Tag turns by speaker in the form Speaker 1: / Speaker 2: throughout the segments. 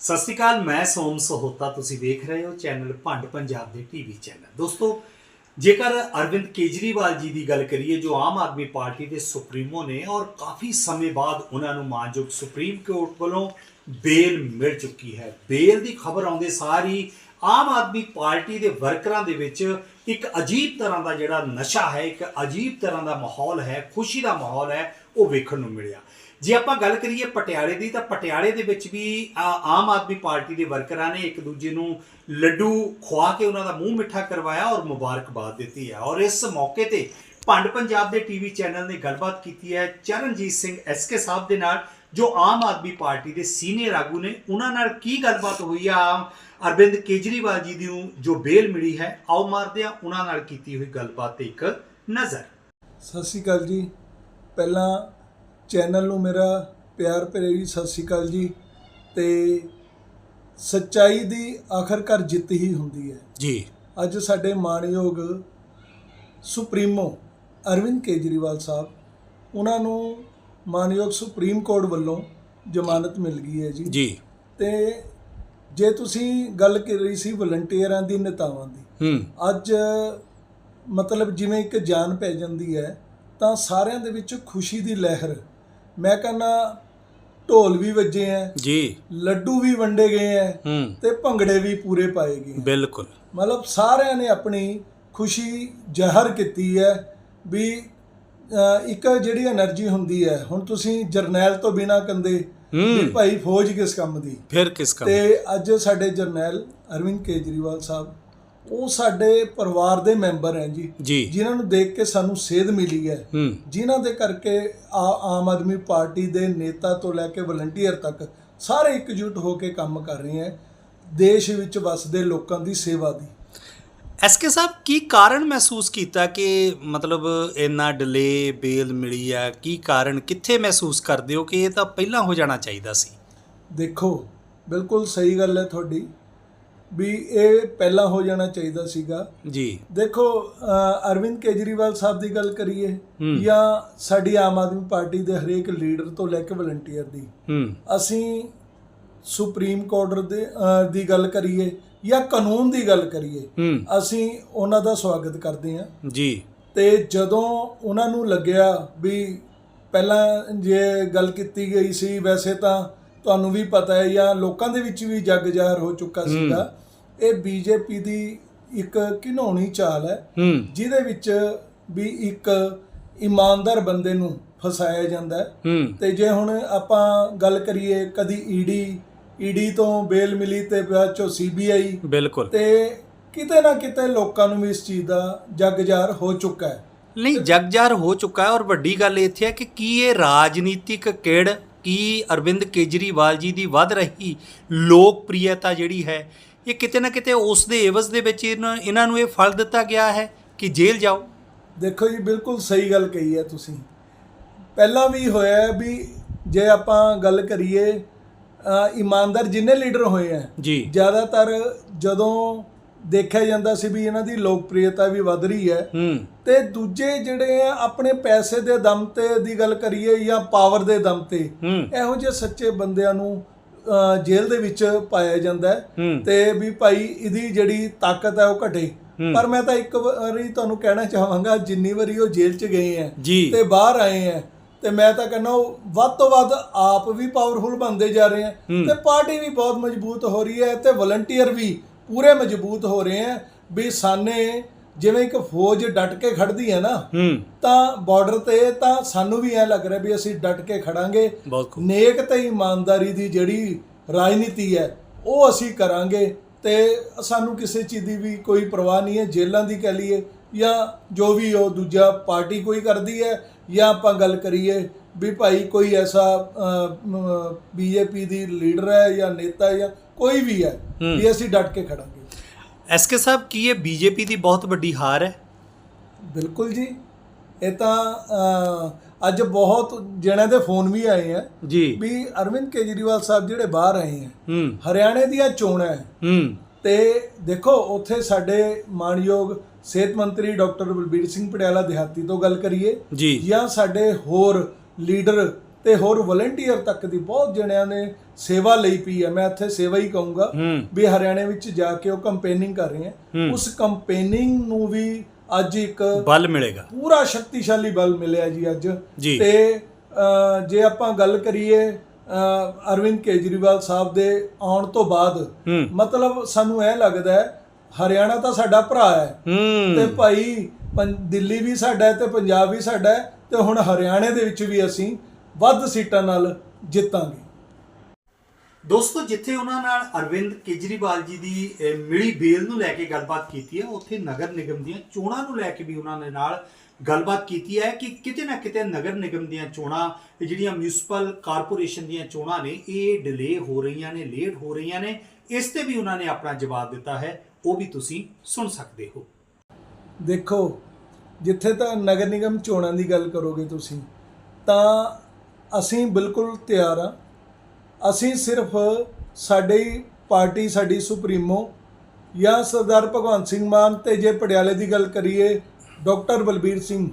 Speaker 1: ਸਤਿ ਸ਼੍ਰੀ ਅਕਾਲ, ਮੈਂ ਸੋਮ ਸਹੋਤਾ, ਤੁਸੀਂ ਦੇਖ ਰਹੇ ਹੋ ਚੈਨਲ ਭੰਡ ਪੰਜਾਬ ਦੇ ਟੀਵੀ ਚੈਨਲ। ਦੋਸਤੋ, ਜੇਕਰ ਅਰਵਿੰਦ ਕੇਜਰੀਵਾਲ ਜੀ ਦੀ ਗੱਲ ਕਰੀਏ, ਜੋ ਆਮ ਆਦਮੀ ਪਾਰਟੀ ਦੇ ਸੁਪਰੀਮੋ ਨੇ ਔਰ ਕਾਫੀ ਸਮੇਂ ਬਾਅਦ ਉਹਨਾਂ ਨੂੰ ਮਾਨਯੋਗ ਸੁਪਰੀਮ ਕੋਰਟ ਵੱਲੋਂ ਬੇਲ ਮਿਲ ਚੁੱਕੀ ਹੈ। ਬੇਲ ਦੀ ਖਬਰ ਆਉਂਦੇ ਸਾਰ ਹੀ ਆਮ ਆਦਮੀ ਪਾਰਟੀ ਦੇ ਵਰਕਰਾਂ ਦੇ ਵਿੱਚ ਇੱਕ ਅਜੀਬ ਤਰ੍ਹਾਂ ਦਾ ਜਿਹੜਾ ਨਸ਼ਾ ਹੈ, ਇੱਕ ਅਜੀਬ ਤਰ੍ਹਾਂ ਦਾ ਮਾਹੌਲ ਹੈ, ਖੁਸ਼ੀ ਦਾ ਮਾਹੌਲ ਹੈ, ਉਹ ਵੇਖਣ ਨੂੰ ਮਿਲਿਆ। ਜੇ ਆਪਾਂ ਗੱਲ ਕਰੀਏ ਪਟਿਆਲੇ ਦੀ, ਤਾਂ ਪਟਿਆਲੇ ਦੇ ਵਿੱਚ ਵੀ ਆਮ ਆਦਮੀ ਪਾਰਟੀ ਦੇ ਵਰਕਰਾਂ ਨੇ ਇੱਕ ਦੂਜੇ ਨੂੰ ਲੱਡੂ ਖਵਾ ਕੇ ਉਹਨਾਂ ਦਾ ਮੂੰਹ ਮਿੱਠਾ ਕਰਵਾਇਆ ਔਰ ਮੁਬਾਰਕਬਾਦ ਦਿੱਤੀ ਹੈ। ਔਰ ਇਸ ਮੌਕੇ ਤੇ ਭੰਡ ਪੰਜਾਬ ਦੇ ਟੀਵੀ ਚੈਨਲ ਨੇ ਗੱਲਬਾਤ ਕੀਤੀ ਹੈ ਚਰਨਜੀਤ ਸਿੰਘ ਐਸਕੇ ਸਾਹਿਬ ਦੇ ਨਾਲ, ਜੋ ਆਮ ਆਦਮੀ ਪਾਰਟੀ ਦੇ ਸੀਨੀਅਰ ਆਗੂ ਨੇ। ਉਹਨਾਂ ਨਾਲ ਕੀ ਗੱਲਬਾਤ ਹੋਈ ਆ? ਆਮ ਅਰਵਿੰਦ ਕੇਜਰੀਵਾਲ ਜੀ ਦੀ ਨੂੰ ਜੋ ਬੇਲ ਮਿਲੀ ਹੈ, ਆਓ ਮਾਰਦੇ ਆ ਉਹਨਾਂ ਨਾਲ ਕੀਤੀ ਹੋਈ ਗੱਲਬਾਤ ਤੇ ਇੱਕ ਨਜ਼ਰ।
Speaker 2: ਸਤਿ ਸ਼੍ਰੀ ਅਕਾਲ ਜੀ। ਪਹਿਲਾਂ ਚੈਨਲ ਨੂੰ ਮੇਰਾ ਪਿਆਰ ਭਰੀ ਸਤਿ ਸ਼੍ਰੀ ਅਕਾਲ ਜੀ। ਤੇ ਸੱਚਾਈ ਦੀ ਆਖਰਕਾਰ ਜਿੱਤ ਹੀ ਹੁੰਦੀ ਹੈ।
Speaker 1: ਜੀ।
Speaker 2: ਅੱਜ ਸਾਡੇ ਮਾਣਯੋਗ ਸੁਪਰੀਮੋ ਅਰਵਿੰਦ ਕੇਜਰੀਵਾਲ ਸਾਹਿਬ ਉਹਨਾਂ ਨੂੰ ਮਾਣਯੋਗ ਸੁਪਰੀਮ ਕੋਰਟ ਵੱਲੋਂ ਜ਼ਮਾਨਤ ਮਿਲ ਗਈ ਹੈ ਜੀ।
Speaker 1: ਜੀ।
Speaker 2: ਤੇ ਜੇ ਤੁਸੀਂ ਗੱਲ ਕਰ ਰਹੀ ਸੀ ਵਲੰਟੀਅਰਾਂ ਦੀ ਨੇਤਾਵਾਂ ਦੀ
Speaker 1: ਹੂੰ।
Speaker 2: ਅੱਜ ਮਤਲਬ ਜਿਵੇਂ ਇੱਕ ਜਾਨ ਪੈ ਜਾਂਦੀ ਹੈ ਤਾਂ ਸਾਰਿਆਂ ਦੇ ਵਿੱਚ ਖੁਸ਼ੀ ਦੀ ਲਹਿਰ ਮੈਂ ਕਹਿੰਦਾ ਢੋਲ ਵੀ ਵੱਜੇ ਐ
Speaker 1: ਜੀ।
Speaker 2: ਲੱਡੂ ਵੀ ਵੰਡੇ ਗਏ
Speaker 1: ਐ
Speaker 2: ਤੇ ਭੰਗੜੇ ਵੀ ਪੂਰੇ ਪਾਏ ਗਏ
Speaker 1: ਬਿਲਕੁਲ।
Speaker 2: ਮਤਲਬ ਸਾਰਿਆਂ ਨੇ ਆਪਣੀ ਖੁਸ਼ੀ ਜ਼ਾਹਰ ਕੀਤੀ ਹੈ ਵੀ ਇੱਕ ਜਿਹੜੀ એનર્ਜੀ ਹੁੰਦੀ ਹੈ ਹੁਣ ਤੁਸੀਂ ਜਰਨੈਲ ਤੋਂ ਬਿਨਾ ਕੰਦੇ ਵੀ ਭਾਈ ਫੌਜ ਕਿਸ ਕੰਮ ਦੀ?
Speaker 1: ਫਿਰ ਕਿਸ ਕੰਮ
Speaker 2: ਤੇ ਅੱਜ ਸਾਡੇ ਜਰਨੈਲ ਅਰਵਿੰਦ ਕੇਜਰੀਵਾਲ ਸਾਹਿਬ ਉਹ ਸਾਡੇ ਪਰਿਵਾਰ ਦੇ ਮੈਂਬਰ ਹੈ ਜੀ। ਜਿਨ੍ਹਾਂ ਨੂੰ ਦੇਖ ਕੇ ਸਾਨੂੰ ਸੇਧ ਮਿਲੀ ਹੈ।
Speaker 1: ਹੂੰ।
Speaker 2: ਜਿਨ੍ਹਾਂ ਦੇ ਕਰਕੇ ਆ- ਆਮ ਆਦਮੀ ਪਾਰਟੀ ਦੇ ਨੇਤਾ ਤੋਂ ਲੈ ਕੇ ਵਲੰਟੀਅਰ ਤੱਕ ਸਾਰੇ ਇਕਜੁੱਟ ਹੋ ਕੇ ਕੰਮ ਕਰ ਰਹੇ ਹੈ। ਦੇਸ਼ ਵਿੱਚ ਵਸਦੇ ਲੋਕਾਂ ਦੀ ਸੇਵਾ ਦੀ।
Speaker 1: ਐਸਕੇ ਸਾਹਿਬ ਕੀ ਕਾਰਨ ਮਹਿਸੂਸ ਕੀਤਾ ਕਿ ਮਤਲਬ ਇੰਨਾ ਡਿਲੇ ਬੇਲ ਮਿਲੀ ਆ ਕੀ ਕਾਰਨ ਕਿੱਥੇ ਮਹਿਸੂਸ ਕਰਦੇ ਹੋ ਕਿ ਇਹ ਤਾਂ ਪਹਿਲਾਂ ਹੋ ਜਾਣਾ ਚਾਹੀਦਾ ਸੀ?
Speaker 2: ਦੇਖੋ ਬਿਲਕੁਲ ਸਹੀ ਗੱਲ ਹੈ ਤੁਹਾਡੀ। ਵੀ ਇਹ ਪਹਿਲਾਂ ਹੋ ਜਾਣਾ ਚਾਹੀਦਾ ਸੀਗਾ।
Speaker 1: ਜੀ।
Speaker 2: ਦੇਖੋ ਅਰਵਿੰਦ ਕੇਜਰੀਵਾਲ ਸਾਹਿਬ ਦੀ ਗੱਲ ਕਰੀਏ। ਜਾਂ ਸਾਡੀ ਆਮ ਆਦਮੀ ਪਾਰਟੀ ਦੇ ਹਰੇਕ ਲੀਡਰ ਤੋਂ ਲੈ ਕੇ ਵਲੰਟੀਅਰ ਦੀ। ਅਸੀਂ ਸੁਪਰੀਮ ਕੋਰਟ ਦੇ ਦੀ ਗੱਲ ਕਰੀਏ ਜਾਂ ਕਾਨੂੰਨ ਦੀ ਗੱਲ ਕਰੀਏ ਅਸੀਂ ਉਹਨਾਂ ਦਾ ਸਵਾਗਤ ਕਰਦੇ ਹਾਂ।
Speaker 1: ਜੀ।
Speaker 2: ਤੇ ਜਦੋਂ ਉਹਨਾਂ ਨੂੰ ਲੱਗਿਆ ਵੀ ਪਹਿਲਾਂ ਜੇ ਗੱਲ ਕੀਤੀ ਗਈ ਸੀ ਵੈਸੇ ਤਾਂ ਤੁਹਾਨੂੰ ਵੀ ਪਤਾ ਹੈ ਜਾਂ ਲੋਕਾਂ ਦੇ ਵਿੱਚ ਵੀ ਜੱਗ ਜ਼ਾਹਰ ਹੋ ਚੁੱਕਾ ਸੀਗਾ। ਇਹ ਬੀਜੇਪੀ ਦੀ ਇੱਕ ਘਿਨੌਣੀ ਚਾਲ ਹੈ। ਜਿਹਦੇ ਵਿੱਚ ਵੀ ਇੱਕ ਇਮਾਨਦਾਰ ਬੰਦੇ ਨੂੰ ਫਸਾਇਆ ਜਾਂਦਾ ਤੇ ਜੇ ਹੁਣ ਆਪਾਂ ਗੱਲ ਕਰੀਏ ਕਦੀ ਈਡੀ ਈਡੀ ਤੋਂ ਬੇਲ ਮਿਲੀ ਤੇ ਬਾਅਦ ਚੋਂ ਸੀਬੀਆਈ
Speaker 1: ਬਿਲਕੁਲ।
Speaker 2: ਤੇ ਕਿਤੇ ਨਾ ਕਿਤੇ ਲੋਕਾਂ ਨੂੰ ਵੀ ਇਸ ਚੀਜ਼ ਦਾ ਜੱਗ ਜ਼ਾਹਰ ਹੋ ਚੁੱਕਾ ਹੈ।
Speaker 1: ਨਹੀਂ ਜਗਜਾਰ ਹੋ ਚੁੱਕਾ ਹੈ ਔਰ ਵੱਡੀ ਗੱਲ ਇੱਥੇ ਹੈ ਕਿ ਕੀ ਇਹ ਰਾਜਨੀਤਿਕ ਕਿੜ ਕੀ ਅਰਵਿੰਦ ਕੇਜਰੀਵਾਲ ਜੀ ਦੀ ਵੱਧ ਰਹੀ ਲੋਕਪ੍ਰਿਯਤਾ ਜਿਹੜੀ ਹੈ ਇਹ ਕਿਤੇ ਨਾ ਕਿਤੇ ਉਸ ਦੇ ਏਵਜ਼ ਦੇ ਵਿੱਚ ਇਹਨਾਂ ਇਹਨਾਂ ਨੂੰ ਇਹ ਫਲ ਦਿੱਤਾ ਗਿਆ ਹੈ ਕਿ ਜੇਲ੍ਹ ਜਾਓ?
Speaker 2: ਦੇਖੋ ਜੀ ਬਿਲਕੁਲ ਸਹੀ ਗੱਲ ਕਹੀ ਹੈ ਤੁਸੀਂ। ਪਹਿਲਾਂ ਵੀ ਹੋਇਆ ਹੈ ਵੀ ਜੇ ਆਪਾਂ ਗੱਲ ਕਰੀਏ ਇਮਾਨਦਾਰ ਜਿੰਨੇ ਲੀਡਰ ਹੋਏ ਆ
Speaker 1: ਜੀ।
Speaker 2: ਜ਼ਿਆਦਾਤਰ ਜਦੋਂ ਦੇਖਿਆ ਜਾਂਦਾ ਸੀ ਵੀ ਇਹਨਾਂ ਦੀ ਲੋਕਪ੍ਰਿਯਤਾ ਵੀ ਵਧ ਰਹੀ ਹੈ। ਤੇ ਦੂਜੇ ਜਿਹੜੇ ਆ ਆਪਣੇ ਪੈਸੇ ਦੇ ਦਮ ਤੇ ਦੀ ਗੱਲ ਕਰੀਏ ਜਾਂ ਪਾਵਰ ਦੇ ਦਮ ਤੇ ਇਹੋ ਜਿਹੇ ਸੱਚੇ ਬੰਦਿਆਂ ਨੂੰ ਜੇਲ੍ਹ ਦੇ ਵਿੱਚ ਪਾਇਆ ਜਾਂਦਾ ਤੇ ਵੀ ਭਾਈ ਇਹਦੀ ਜਿਹੜੀ ਤਾਕਤ ਹੈ ਉਹ ਘਟੇ। ਪਰ ਮੈਂ ਤਾਂ ਇੱਕ ਵਾਰੀ ਤੁਹਾਨੂੰ ਕਹਿਣਾ ਚਾਹਾਂਗਾ ਜਿੰਨੀ ਵਾਰੀ ਉਹ ਜੇਲ੍ਹ 'ਚ ਗਏ ਆ ਤੇ ਬਾਹਰ ਆਏ ਆ ਤੇ ਮੈਂ ਤਾਂ ਕਹਿੰਦਾ ਉਹ ਵੱਧ ਤੋਂ ਵੱਧ ਆਪ ਵੀ ਪਾਵਰਫੁਲ ਬਣਦੇ ਜਾ ਰਹੇ ਆ। ਤੇ ਪਾਰਟੀ ਵੀ ਬਹੁਤ ਮਜ਼ਬੂਤ ਹੋ ਰਹੀ ਹੈ ਤੇ ਵਲੰਟੀਅਰ ਵੀ ਪੂਰੇ ਮਜ਼ਬੂਤ ਹੋ ਰਹੇ ਆ ਵੀ ਸਾਨੇ ਜਿਵੇਂ ਇੱਕ ਫੌਜ ਡਟ ਕੇ ਖੜਦੀ ਹੈ ਨਾ ਤਾਂ ਬਾਰਡਰ ਤੇ ਤਾਂ ਸਾਨੂੰ ਵੀ ਐ ਲੱਗ ਰਿਹਾ ਵੀ ਅਸੀਂ ਡਟ ਕੇ ਖੜਾਂਗੇ। ਨੇਕ ਤੇ ਇਮਾਨਦਾਰੀ ਦੀ ਜਿਹੜੀ ਰਾਜਨੀਤੀ ਹੈ ਉਹ ਅਸੀਂ ਕਰਾਂਗੇ ਤੇ ਸਾਨੂੰ ਕਿਸੇ ਚੀਜ਼ ਦੀ ਵੀ ਕੋਈ ਪਰਵਾਹ ਨਹੀਂ ਹੈ ਜੇਲ੍ਹਾਂ ਦੀ ਕਹਿ ਲਈਏ ਜਾਂ ਜੋ ਵੀ ਉਹ ਦੂਜਾ ਪਾਰਟੀ ਕੋਈ ਕਰਦੀ ਹੈ ਜਾਂ ਆਪਾਂ ਗੱਲ ਕਰੀਏ ਵੀ ਭਾਈ ਕੋਈ ਐਸਾ ਬੀਜੇਪੀ ਦੀ ਲੀਡਰ ਹੈ ਜਾਂ ਨੇਤਾ ਹੈ ਜਾਂ ਕੋਈ ਵੀ ਹੈ। ਵੀ ਅਸੀਂ ਡਟ ਕੇ ਖੜਾਂਗੇ।
Speaker 1: ਐਸਕੇ ਸਾਹਿਬ ਕੀ ਇਹ ਬੀਜੇਪੀ ਦੀ ਬਹੁਤ ਵੱਡੀ ਹਾਰ ਹੈ?
Speaker 2: ਬਿਲਕੁਲ ਜੀ। ਇਹ ਤਾਂ ਅੱਜ ਬਹੁਤ ਜਣਿਆਂ ਦੇ ਫੋਨ ਵੀ ਆਏ ਆ
Speaker 1: ਜੀ।
Speaker 2: ਵੀ ਅਰਵਿੰਦ ਕੇਜਰੀਵਾਲ ਸਾਹਿਬ ਜਿਹੜੇ ਬਾਹਰ ਆਏ ਆ
Speaker 1: ਹੂੰ।
Speaker 2: ਹਰਿਆਣੇ ਦੀਆਂ ਚੋਣਾਂ ਹੈ। ਤੇ ਦੇਖੋ ਉੱਥੇ ਸਾਡੇ ਮਾਨਯੋਗ ਸਿਹਤ ਮੰਤਰੀ ਡਾਕਟਰ ਬਲਬੀਰ ਸਿੰਘ ਪਟਿਆਲਾ ਦਿਹਾਤੀ ਤੋਂ ਗੱਲ ਕਰੀਏ
Speaker 1: ਜਾਂ
Speaker 2: ਸਾਡੇ ਹੋਰ ਲੀਡਰ ਤੇ ਹੋਰ ਵਲੰਟੀਅਰ ਤੱਕ ਦੀ ਬਹੁਤ ਜਣਿਆਂ ਨੇ ਸੇਵਾ ਲਈ ਪਈ ਹੈ। ਮੈਂ ਇੱਥੇ ਸੇਵਾ ਹੀ ਕਹੂੰਗਾ ਵੀ ਹਰਿਆਣੇ ਵਿੱਚ ਜਾ ਕੇ ਉਹ ਕੰਪੇਨਿੰਗ ਕਰ ਰਹੇ
Speaker 1: ਹੂੰ।
Speaker 2: ਉਸ ਕੰਪੇਨਿੰਗ ਨੂੰ ਵੀ ਅੱਜ ਇੱਕ
Speaker 1: ਬਲ ਮਿਲੇਗਾ।
Speaker 2: ਪੂਰਾ ਸ਼ਕਤੀਸ਼ਾਲੀ ਬਲ ਮਿਲਿਆ ਜੀ ਅੱਜ। ਤੇ ਜੇ ਆਪਾਂ ਗੱਲ ਕਰੀਏ ਅਰਵਿੰਦ ਕੇਜਰੀਵਾਲ ਸਾਹਿਬ ਦੇ ਆਉਣ ਤੋਂ ਬਾਅਦ ਮਤਲਬ ਸਾਨੂੰ ਇਹ ਲੱਗਦਾ ਹੈ ਹਰਿਆਣਾ ਤਾਂ ਸਾਡਾ ਭਰਾ ਹੈ। ਤੇ ਭਾਈ ਦਿੱਲੀ ਵੀ ਸਾਡਾ ਹੈ ਤੇ ਪੰਜਾਬ ਵੀ ਸਾਡਾ ਹੈ ਤੇ ਹੁਣ ਹਰਿਆਣੇ ਦੇ ਵਿੱਚ ਵੀ ਅਸੀਂ ਵੱਧ ਸੀਟਾਂ ਨਾਲ ਜਿੱਤਾਂਗੇ।
Speaker 1: ਦੋਸਤੋ ਜਿੱਥੇ ਉਹਨਾਂ ਨਾਲ ਅਰਵਿੰਦ ਕੇਜਰੀਵਾਲ ਜੀ ਦੀ ਮਿਲੀ ਬੇਲ ਨੂੰ ਲੈ ਕੇ ਗੱਲਬਾਤ ਕੀਤੀ ਹੈ ਉੱਥੇ ਨਗਰ ਨਿਗਮ ਦੀਆਂ ਚੋਣਾਂ ਨੂੰ ਲੈ ਕੇ ਵੀ ਉਹਨਾਂ ਨੇ ਨਾਲ ਗੱਲਬਾਤ ਕੀਤੀ ਹੈ ਕਿ ਕਿਤੇ ਨਾ ਕਿਤੇ ਨਗਰ ਨਿਗਮ ਦੀਆਂ ਚੋਣਾਂ ਜਿਹੜੀਆਂ ਮਿਊਨਿਸਪਲ ਕਾਰਪੋਰੇਸ਼ਨ ਦੀਆਂ ਚੋਣਾਂ ਨੇ ਇਹ ਡਿਲੇ ਹੋ ਰਹੀਆਂ ਨੇ ਲੇਟ ਹੋ ਰਹੀਆਂ ਨੇ ਇਸ ਤੇ ਵੀ ਉਹਨਾਂ ਨੇ ਆਪਣਾ ਜਵਾਬ ਦਿੱਤਾ ਹੈ ਉਹ ਵੀ ਤੁਸੀਂ ਸੁਣ ਸਕਦੇ ਹੋ।
Speaker 2: ਦੇਖੋ ਜਿੱਥੇ ਤਾਂ ਨਗਰ ਨਿਗਮ ਚੋਣਾਂ ਦੀ ਗੱਲ ਕਰੋਗੇ ਤੁਸੀਂ ਤਾਂ ਅਸੀਂ ਬਿਲਕੁਲ ਤਿਆਰ ਹਾਂ। ਅਸੀਂ ਸਿਰਫ ਸਾਡੀ ਪਾਰਟੀ ਸਾਡੀ ਸੁਪਰੀਮੋ ਜਾਂ ਸਰਦਾਰ ਭਗਵੰਤ ਸਿੰਘ ਮਾਨ ਤੇ ਜੇ ਪਟਿਆਲੇ ਦੀ ਗੱਲ ਕਰੀਏ ਡਾਕਟਰ ਬਲਬੀਰ ਸਿੰਘ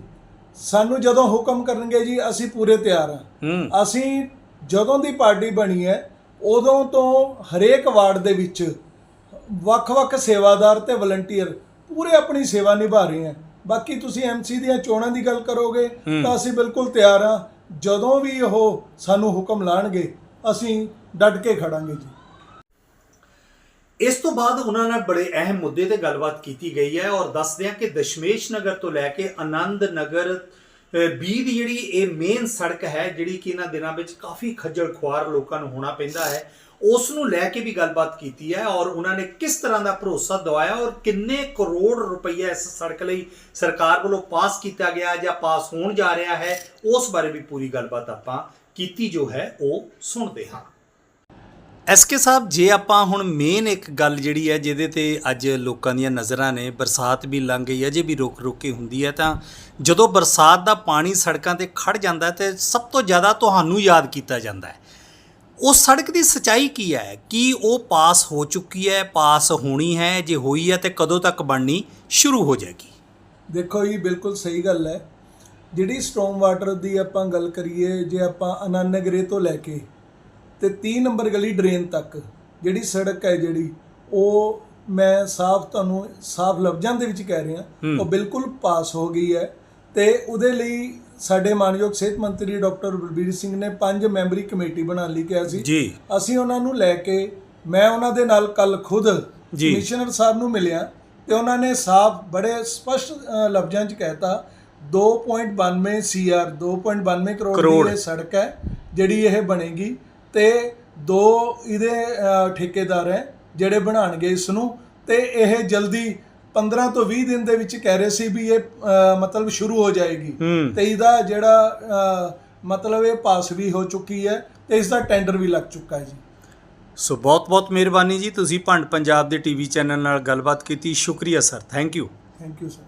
Speaker 2: ਸਾਨੂੰ ਜਦੋਂ ਹੁਕਮ ਕਰਨਗੇ ਜੀ ਅਸੀਂ ਪੂਰੇ ਤਿਆਰ ਹਾਂ।
Speaker 1: ਹੂੰ।
Speaker 2: ਅਸੀਂ ਜਦੋਂ ਦੀ ਪਾਰਟੀ ਬਣੀ ਹੈ ਉਦੋਂ ਤੋਂ ਹਰੇਕ ਵਾਰਡ ਦੇ ਵਿੱਚ ਵੱਖ-ਵੱਖ ਸੇਵਾਦਾਰ ਤੇ ਵਲੰਟੀਅਰ ਪੂਰੇ ਆਪਣੀ ਸੇਵਾ ਨਿਭਾ ਰਹੇ ਹਨ ਬਾਕੀ ਤੁਸੀਂ ਐਮਸੀ ਦੀਆਂ ਚੋਣਾਂ ਦੀ ਗੱਲ ਕਰੋਗੇ ਤਾਂ ਅਸੀਂ ਬਿਲਕੁਲ ਤਿਆਰ ਹਾਂ। ਜਦੋਂ ਵੀ ਉਹ ਸਾਨੂੰ ਹੁਕਮ ਲਾਣਗੇ, ਅਸੀਂ ਡਟ ਕੇ ਖੜਾਂਗੇ ਜੀ।
Speaker 1: ਇਸ ਤੋਂ ਬਾਅਦ ਉਹਨਾਂ ਨਾਲ ਬੜੇ ਅਹਿਮ ਮੁੱਦੇ ਤੇ ਗੱਲਬਾਤ ਕੀਤੀ ਗਈ ਹੈ ਔਰ ਦੱਸਦੇ ਹਾਂ ਕਿ ਦਸ਼ਮੇਸ਼ ਨਗਰ ਤੋਂ ਲੈ ਕੇ ਆਨੰਦ ਨਗਰ ਅ, ਬੀ ਦੀ ਜਿਹੜੀ ਇਹ ਮੇਨ ਸੜਕ ਹੈ ਜਿਹੜੀ ਕਿ ਇਹਨਾਂ ਦਿਨਾਂ ਵਿੱਚ ਕਾਫੀ ਖੱਜਲ ਖੁਆਰ ਲੋਕਾਂ ਨੂੰ ਹੋਣਾ ਪੈਂਦਾ ਹੈ ਉਸ ਨੂੰ ਲੈ ਕੇ ਵੀ ਗੱਲਬਾਤ ਕੀਤੀ ਹੈ ਔਰ ਉਹਨਾਂ ਨੇ ਕਿਸ ਤਰ੍ਹਾਂ ਦਾ ਭਰੋਸਾ ਦਵਾਇਆ ਔਰ ਕਿੰਨੇ ਕਰੋੜ ਰੁਪਈਆ ਇਸ ਸੜਕ ਲਈ ਸਰਕਾਰ ਵੱਲੋਂ ਪਾਸ ਕੀਤਾ ਗਿਆ ਜਾਂ ਪਾਸ ਹੋਣ ਜਾ ਰਿਹਾ ਹੈ ਉਸ ਬਾਰੇ ਵੀ ਪੂਰੀ ਗੱਲਬਾਤ ਆਪਾਂ ਕੀਤੀ ਜੋ ਹੈ ਉਹ ਸੁਣਦੇ ਹਾਂ। ਐਸਕੇ ਸਾਹਿਬ, ਜੇ ਆਪਾਂ ਹੁਣ ਮੇਨ ਇੱਕ ਗੱਲ ਜਿਹੜੀ ਹੈ, ਜਿਹਦੇ ਤੇ ਅੱਜ ਲੋਕਾਂ ਦੀਆਂ ਨਜ਼ਰਾਂ ਨੇ, ਬਰਸਾਤ ਵੀ ਲੰਘ ਗਈ ਹੈ, ਜੇ ਵੀ ਰੁਕ ਰੁਕ ਕੇ ਹੁੰਦੀ ਹੈ, ਤਾਂ ਜਦੋਂ ਬਰਸਾਤ ਦਾ ਪਾਣੀ ਸੜਕਾਂ ਤੇ ਖੜ ਜਾਂਦਾ ਹੈ, ਤੇ ਸਭ ਤੋਂ ਜ਼ਿਆਦਾ ਤੁਹਾਨੂੰ ਯਾਦ ਕੀਤਾ ਜਾਂਦਾ ਹੈ। ਉਸ ਸੜਕ ਦੀ ਸਚਾਈ ਕੀ ਹੈ? ਕੀ ਉਹ ਪਾਸ ਹੋ ਚੁੱਕੀ ਹੈ, ਪਾਸ ਹੋਣੀ ਹੈ, ਜੇ ਹੋਈ ਹੈ, ਤੇ ਕਦੋਂ ਤੱਕ ਬਣਨੀ ਸ਼ੁਰੂ ਹੋ ਜਾਏਗੀ?
Speaker 2: ਦੇਖੋ ਜੀ, ਬਿਲਕੁਲ ਸਹੀ ਗੱਲ ਹੈ। ਜਿਹੜੀ ਸਟੋਮ ਵਾਟਰ ਦੀ ਆਪਾਂ ਗੱਲ ਕਰੀਏ, ਜੇ ਆਪਾਂ ਆਨੰਦ ਤੋਂ ਲੈ ਕੇ ਤੇ 30 ਨੰਬਰ ਗਲੀ ਡਰੇਨ ਤੱਕ ਜਿਹੜੀ ਸੜਕ ਹੈ ਜਿਹੜੀ ਉਹ ਮੈਂ ਸਾਫ਼ ਤੁਹਾਨੂੰ ਸਾਫ਼ ਲਫ਼ਜ਼ਾਂ ਦੇ ਵਿੱਚ ਕਹਿ ਰਿਹਾ। ਉਹ ਬਿਲਕੁਲ ਪਾਸ ਹੋ ਗਈ ਹੈ ਤੇ ਉਹਦੇ ਲਈ ਸਾਡੇ ਮਾਨਯੋਗ ਸਿਹਤ ਮੰਤਰੀ ਡਾਕਟਰ ਬਲਬੀਰ ਸਿੰਘ ਨੇ ਪੰਜ ਮੈਂਬਰੀ ਕਮੇਟੀ ਬਣਾਉਣ ਲਈ ਕਿਹਾ ਸੀ
Speaker 1: ਜੀ
Speaker 2: ਅਸੀਂ ਉਹਨਾਂ ਨੂੰ ਲੈ ਕੇ ਮੈਂ ਉਹਨਾਂ ਦੇ ਨਾਲ ਕੱਲ ਖੁਦ। ਕਮਿਸ਼ਨਰ ਸਾਹਿਬ ਨੂੰ ਮਿਲਿਆ ਤੇ ਉਹਨਾਂ ਨੇ ਸਾਫ਼ ਬੜੇ ਸਪਸ਼ਟ ਲਫ਼ਜ਼ਾਂ 'ਚ ਕਹਿਤਾ 2.92 ਸੀਆਰ 2.92 ਕਰੋੜ
Speaker 1: ਕਰੋੜ।
Speaker 2: ਦੀ ਇਹ ਸੜਕ ਹੈ ਜਿਹੜੀ ਇਹ ਬਣੇਗੀ ਤੇ ਦੋ ਇਹਦੇ ਠੇਕੇਦਾਰ ਹੈ ਜਿਹੜੇ ਬਣਾਣਗੇ ਇਸ ਨੂੰ ਤੇ ਇਹ ਜਲਦੀ 15 ਤੋਂ 20 ਦਿਨ ਦੇ ਵਿੱਚ ਕਹਿ ਰਹੇ ਸੀ ਵੀ ਇਹ ਮਤਲਬ ਸ਼ੁਰੂ ਹੋ ਜਾਏਗੀ। ਤੇ ਇਹਦਾ ਜਿਹੜਾ ਮਤਲਬ ਇਹ ਪਾਸ ਵੀ ਹੋ ਚੁੱਕੀ ਹੈ ਤੇ ਇਸ ਦਾ ਟੈਂਡਰ ਵੀ ਲੱਗ ਚੁੱਕਾ ਹੈ ਜੀ।
Speaker 1: ਸੋ ਬਹੁਤ ਬਹੁਤ ਮਿਹਰਬਾਨੀ ਜੀ। ਤੁਸੀਂ ਭੰਡ ਪੰਜਾਬ ਦੇ ਟੀਵੀ ਚੈਨਲ ਨਾਲ ਗੱਲਬਾਤ ਕੀਤੀ। ਸ਼ੁਕਰੀਆ sir. Thank you
Speaker 2: thank you sir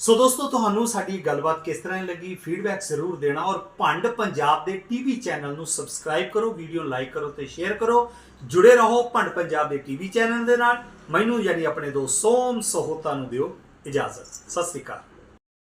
Speaker 1: so ਦੋਸਤੋ, ਤੁਹਾਨੂੰ ਸਾਡੀ ਗੱਲਬਾਤ ਕਿਸ ਤਰ੍ਹਾਂ ਦੀ ਲੱਗੀ? ਫੀਡਬੈਕ ਜ਼ਰੂਰ ਦੇਣਾ ਔਰ ਭੰਡ ਪੰਜਾਬ ਦੇ ਟੀਵੀ ਚੈਨਲ ਨੂੰ ਸਬਸਕ੍ਰਾਈਬ ਕਰੋ ਵੀਡੀਓ ਲਾਈਕ ਕਰੋ ਤੇ ਸ਼ੇਅਰ ਕਰੋ। ਜੁੜੇ ਰਹੋ ਭੰਡ ਪੰਜਾਬ ਦੇ ਟੀਵੀ ਚੈਨਲ ਦੇ ਨਾਲ। ਮੈਨੂੰ ਯਾਨੀ ਆਪਣੇ ਦੋਸਤ ਸੋਮ ਸਹੋਤਾ ਨੂੰ ਦਿਓ ਇਜਾਜ਼ਤ। ਸਤਿ ਸ੍ਰੀ ਅਕਾਲ।